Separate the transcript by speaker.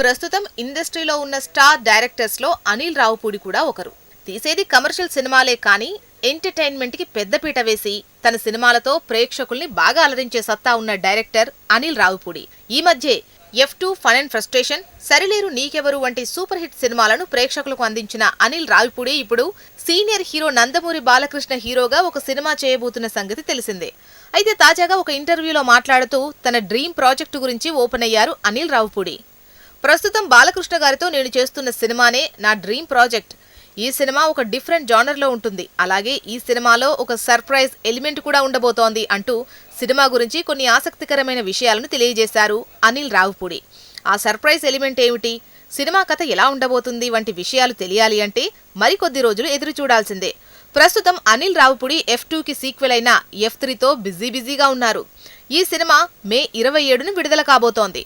Speaker 1: ప్రస్తుతం ఇండస్ట్రీలో ఉన్న స్టార్ డైరెక్టర్స్లో అనిల్ రావుపూడి కూడా ఒకరు. తీసేది కమర్షియల్ సినిమాలే కానీ ఎంటర్టైన్మెంట్కి పెద్దపీట వేసి తన సినిమాలతో ప్రేక్షకుల్ని బాగా అలరించే సత్తా ఉన్న డైరెక్టర్ అనిల్ రావుపూడి. ఈ మధ్యే F two fun and frustration Sarileru Neekevvaru వంటి సూపర్ హిట్ సినిమాలను ప్రేక్షకులకు అందించిన అనిల్ రావిపూడి ఇప్పుడు సీనియర్ హీరో నందమూరి బాలకృష్ణ హీరోగా ఒక సినిమా చేయబోతున్న సంగతి తెలిసిందే. అయితే తాజాగా ఒక ఇంటర్వ్యూలో మాట్లాడుతూ తన డ్రీమ్ ప్రాజెక్టు గురించి ఓపెన్ అయ్యారు అనిల్ రావుపూడి. ప్రస్తుతం బాలకృష్ణ గారితో నేను చేస్తున్న సినిమానే నా డ్రీమ్ ప్రాజెక్ట్. ఈ సినిమా ఒక డిఫరెంట్ జానర్లో ఉంటుంది. అలాగే ఈ సినిమాలో ఒక సర్ప్రైజ్ ఎలిమెంట్ కూడా ఉండబోతోంది అంటూ సినిమా గురించి కొన్ని ఆసక్తికరమైన విషయాలను తెలియజేశారు అనిల్ రావుపూడి. ఆ సర్ప్రైజ్ ఎలిమెంట్ ఏమిటి? సినిమా కథ ఎలా ఉండబోతుంది? వంటి విషయాలు తెలియాలి అంటే మరికొద్ది రోజులు ఎదురు చూడాల్సిందే. ప్రస్తుతం అనిల్ రావుపూడి ఎఫ్ టూకి సీక్వెల్ అయిన ఎఫ్ త్రీతో బిజీ బిజీగా ఉన్నారు. ఈ సినిమా మే ఇరవై ఏడున విడుదల కాబోతోంది.